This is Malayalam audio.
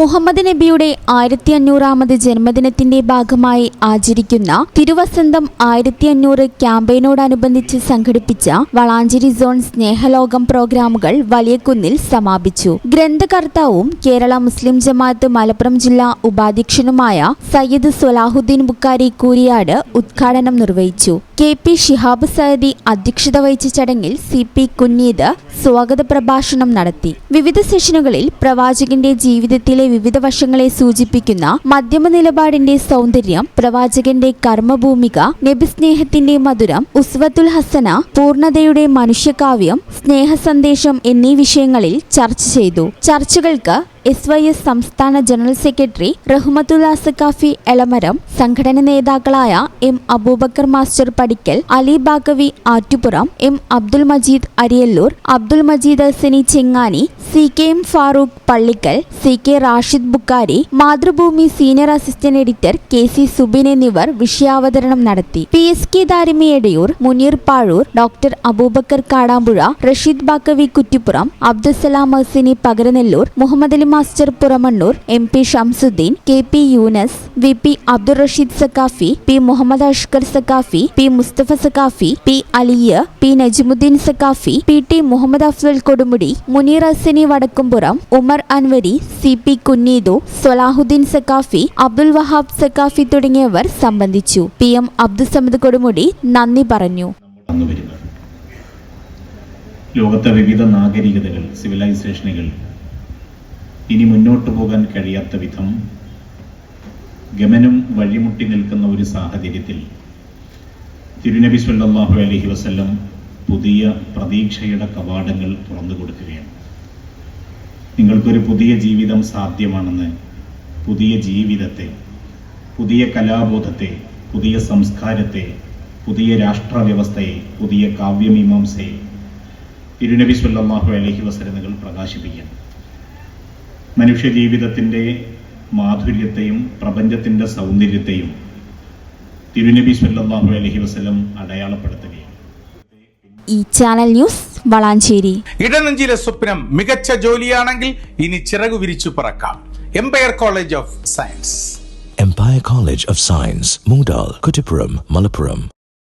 മുഹമ്മദ് നബിയുടെ ആയിരത്തി അഞ്ഞൂറാമത് ജന്മദിനത്തിന്റെ ഭാഗമായി ആചരിക്കുന്ന തിരുവസന്തം ആയിരത്തി അഞ്ഞൂറ് ക്യാമ്പയിനോടനുബന്ധിച്ച് സംഘടിപ്പിച്ച വളാഞ്ചേരി സോൺ സ്നേഹലോകം പ്രോഗ്രാമുകൾ വലിയകുന്നിൽ സമാപിച്ചു. ഗ്രന്ഥകർത്താവും കേരള മുസ്ലിം ജമാഅത്ത് മലപ്പുറം ജില്ലാ ഉപാധ്യക്ഷനുമായ സയ്യിദ് സൊലാഹുദ്ദീൻ ബുക്കാരി കൂരിയാട് ഉദ്ഘാടനം നിർവഹിച്ചു. കെ പി ഷിഹാബ് സയദി അധ്യക്ഷത വഹിച്ച ചടങ്ങിൽ സി പി കുഞ്ഞീദ് സ്വാഗത പ്രഭാഷണം നടത്തി. വിവിധ സെഷനുകളിൽ പ്രവാചകന്റെ ജീവിതത്തിലെ വിവിധ വശങ്ങളെ സൂചിപ്പിക്കുന്ന മധ്യമ നിലപാടിന്റെ സൗന്ദര്യം പ്രവാചകന്റെ കർമ്മഭൂമിക നബിസ്നേഹത്തിന്റെ മധുരം ഉസ്വത്തുൽ ഹസന പൂർണതയുടെ മനുഷ്യകാവ്യം സ്നേഹ സന്ദേശം എന്നീ വിഷയങ്ങളിൽ ചർച്ച ചെയ്തു. ചർച്ചകൾക്ക് എസ് വൈ എസ് സംസ്ഥാന ജനറൽ സെക്രട്ടറി റഹ്മത്തുല്ല സക്കാഫി എളമരം സംഘടന നേതാക്കളായ M Abubakar master Padikkal Ali Bagavi Attupuram M Abdul Majeed Ariyallur Abdul Majeed Hasani Chengani C K M Farooq Pallikkal C K Rashid Bukhari Mathrubhumi senior assistant editor K C Subin എന്നിവർ വിഷയാവതരണം നടത്തി. P S K Darimi Edayur Muneer Pazhur doctor Abubakar Kadampuzha Rasheed Baqavi Kuttippuram Abdussalam Hasini Pakaranellur Muhammad Ali master Puramannur M P Shamsuddin K P Yunus V P Abdul Rasheed Saqafi P Muhammad Ashkar Saqafi P Mustafa Saqafi P Aliya P Najmuddin Saqafi P T Muhammad Afsal Kodumudi Muneer Asani Vadakkumpuram Umar Anwari C P Kunneedu Salahuddin Saqafi Abdul Wahab Saqafi തുടങ്ങിയവർ സംബന്ധിച്ചു. പി എം അബ്ദുസമദ് കൊടുമുടി നന്ദി പറഞ്ഞു. ലോകത്തെ വിവിധ നാഗരികതകൾ സിവിലൈസേഷനുകൾ ഇനി മുന്നോട്ടു പോകാൻ കഴിയാത്ത വിധം ഗമനം വഴിമുട്ടി നിൽക്കുന്ന ഒരു സാഹചര്യത്തിൽ തിരുനബി സല്ലാഹു അലഹി വസ്ല്ലം പുതിയ പ്രതീക്ഷയുടെ കവാടങ്ങൾ തുറന്നു കൊടുക്കുകയാണ്. നിങ്ങൾക്കൊരു പുതിയ ജീവിതം സാധ്യമാണെന്ന് പുതിയ ജീവിതത്തെ പുതിയ കലാബോധത്തെ പുതിയ സംസ്കാരത്തെ പുതിയ രാഷ്ട്രവ്യവസ്ഥയെ പുതിയ കാവ്യമീമാംസയെ തിരുനബി സല്ലാഹു അലഹി വസ്ലങ്ങൾ പ്രകാശിപ്പിക്കാൻ മനുഷ്യ ജീവിതത്തിന്റെ മാധുര്യത്തെയും പ്രപഞ്ചത്തിന്റെ സൗന്ദര്യത്തെയും തിരുനബി സല്ലാഹു അലഹി വസ്ലം അടയാളപ്പെടുത്തുകയാണ്. ഈ ചാനൽ ന്യൂസ് വളാഞ്ചേരി. ഇടനെഞ്ചിലെ സ്വപ്നം മികച്ച ജോലിയാണെങ്കിൽ ഇനി ചിറകു വിരിച്ചു പറക്കാം. Empire college of science Empire college of science Mungdal, Kuttipuram, Malappuram.